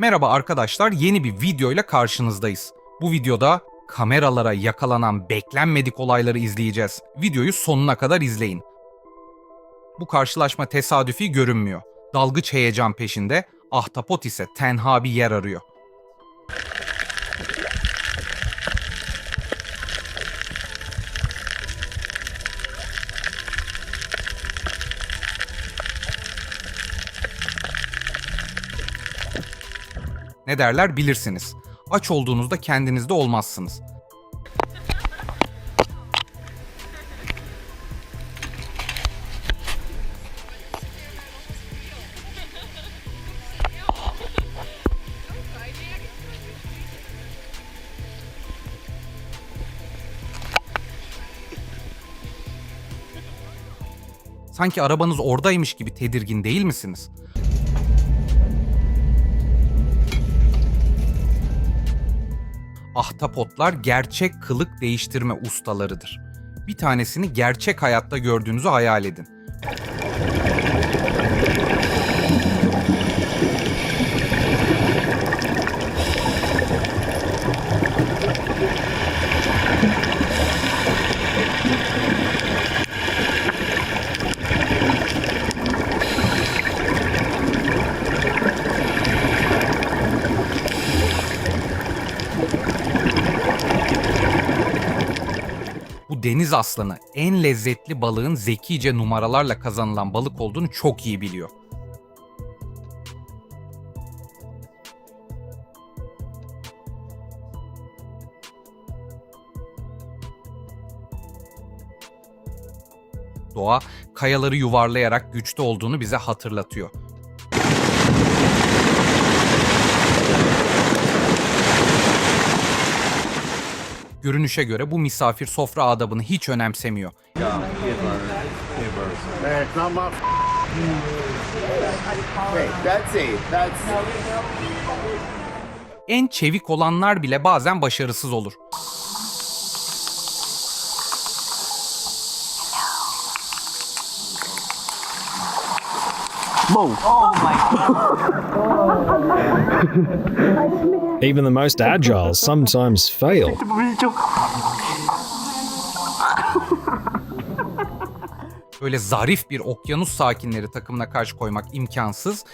Merhaba arkadaşlar, yeni bir video ile karşınızdayız. Bu videoda kameralara yakalanan beklenmedik olayları izleyeceğiz. Videoyu sonuna kadar izleyin. Bu karşılaşma tesadüfi görünmüyor. Dalgıç heyecan peşinde, ahtapot ise tenha bir yer arıyor. Ne derler bilirsiniz. Aç olduğunuzda kendinizde olmazsınız. Sanki arabanız oradaymış gibi tedirgin değil misiniz? Ahtapotlar gerçek kılık değiştirme ustalarıdır. Bir tanesini gerçek hayatta gördüğünüzü hayal edin. Deniz aslanı en lezzetli balığın zekice numaralarla kazanılan balık olduğunu çok iyi biliyor. Doğa kayaları yuvarlayarak güçlü olduğunu bize hatırlatıyor. Görünüşe göre bu misafir sofra adabını hiç önemsemiyor. My. En çevik olanlar bile bazen başarısız olur. Even the most agile sometimes fail. Böyle zarif bir okyanus sakinleri takımına karşı koymak imkansız.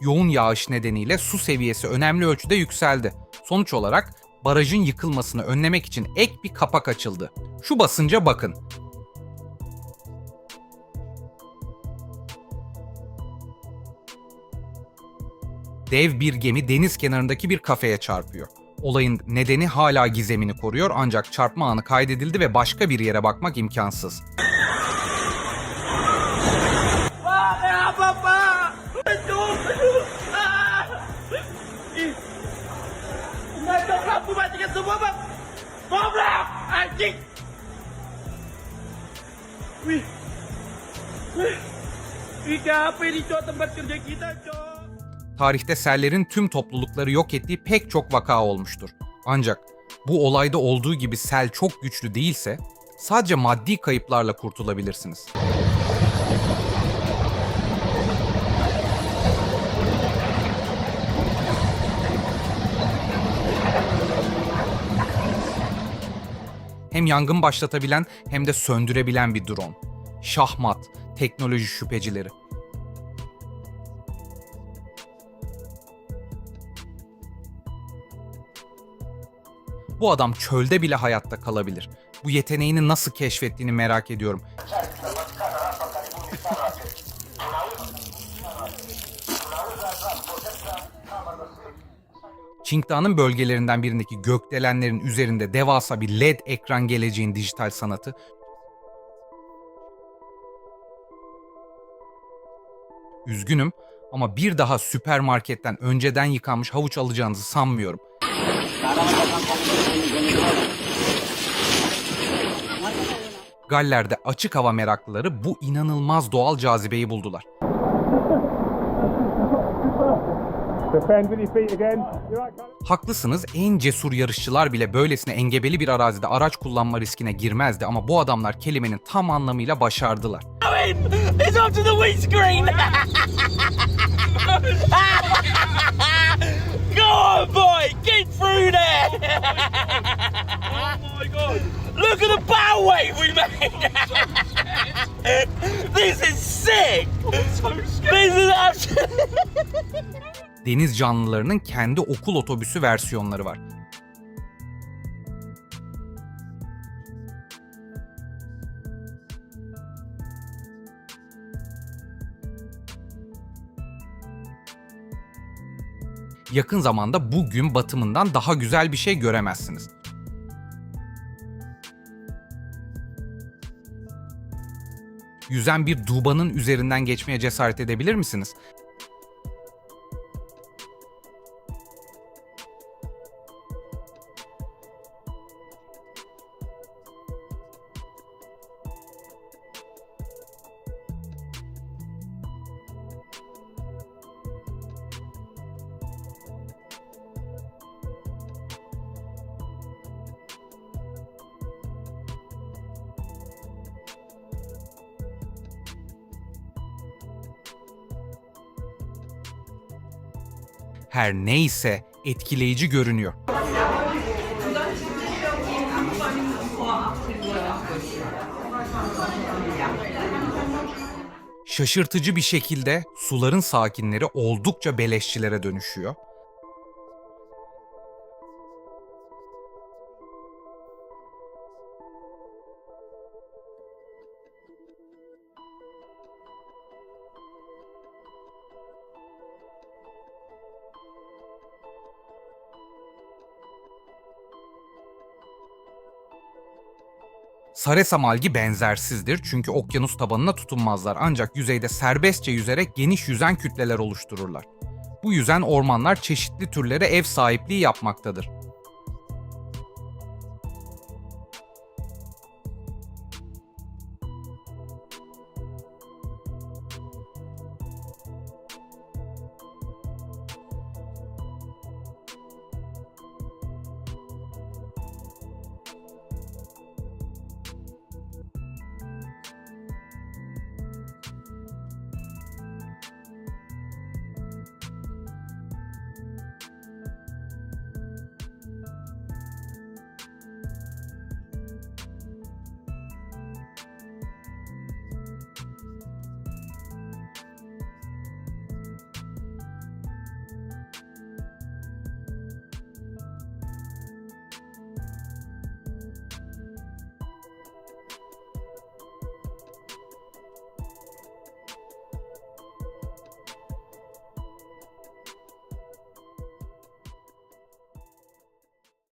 Yoğun yağış nedeniyle su seviyesi önemli ölçüde yükseldi. Sonuç olarak barajın yıkılmasını önlemek için ek bir kapak açıldı. Şu basınca bakın. Dev bir gemi deniz kenarındaki bir kafeye çarpıyor. Olayın nedeni hala gizemini koruyor ancak çarpma anı kaydedildi ve başka bir yere bakmak imkansız. Ah. Apa ini cok tempat kerja kita cok? Tarihte sellerin tüm toplulukları yok ettiği pek çok vaka olmuştur. Ancak bu olayda olduğu gibi sel çok güçlü değilse sadece maddi kayıplarla kurtulabilirsiniz. Hem yangın başlatabilen hem de söndürebilen bir drone. Şahmat, teknoloji şüphecileri. Bu adam çölde bile hayatta kalabilir. Bu yeteneğini nasıl keşfettiğini merak ediyorum. Qingda'nın bölgelerinden birindeki gökdelenlerin üzerinde devasa bir LED ekran geleceğin dijital sanatı Üzgünüm ama bir daha süpermarketten önceden yıkanmış havuç alacağınızı sanmıyorum. Galler'de açık hava meraklıları bu inanılmaz doğal cazibeyi buldular. Haklısınız en cesur yarışçılar bile böylesine engebeli bir arazide araç kullanma riskine girmezdi ama bu adamlar kelimenin tam anlamıyla başardılar. Go on boy! No we made it! This is sick! This is absolutely... Deniz canlılarının kendi okul otobüsü versiyonları var. Yakın zamanda bugün batımından daha güzel bir şey göremezsiniz. Yüzen bir dubanın üzerinden geçmeye cesaret edebilir misiniz? Her neyse etkileyici görünüyor. Şaşırtıcı bir şekilde suların sakinleri oldukça beleşçilere dönüşüyor. Saresa malgi benzersizdir çünkü okyanus tabanına tutunmazlar ancak yüzeyde serbestçe yüzerek geniş yüzen kütleler oluştururlar. Bu yüzen ormanlar çeşitli türlere ev sahipliği yapmaktadır.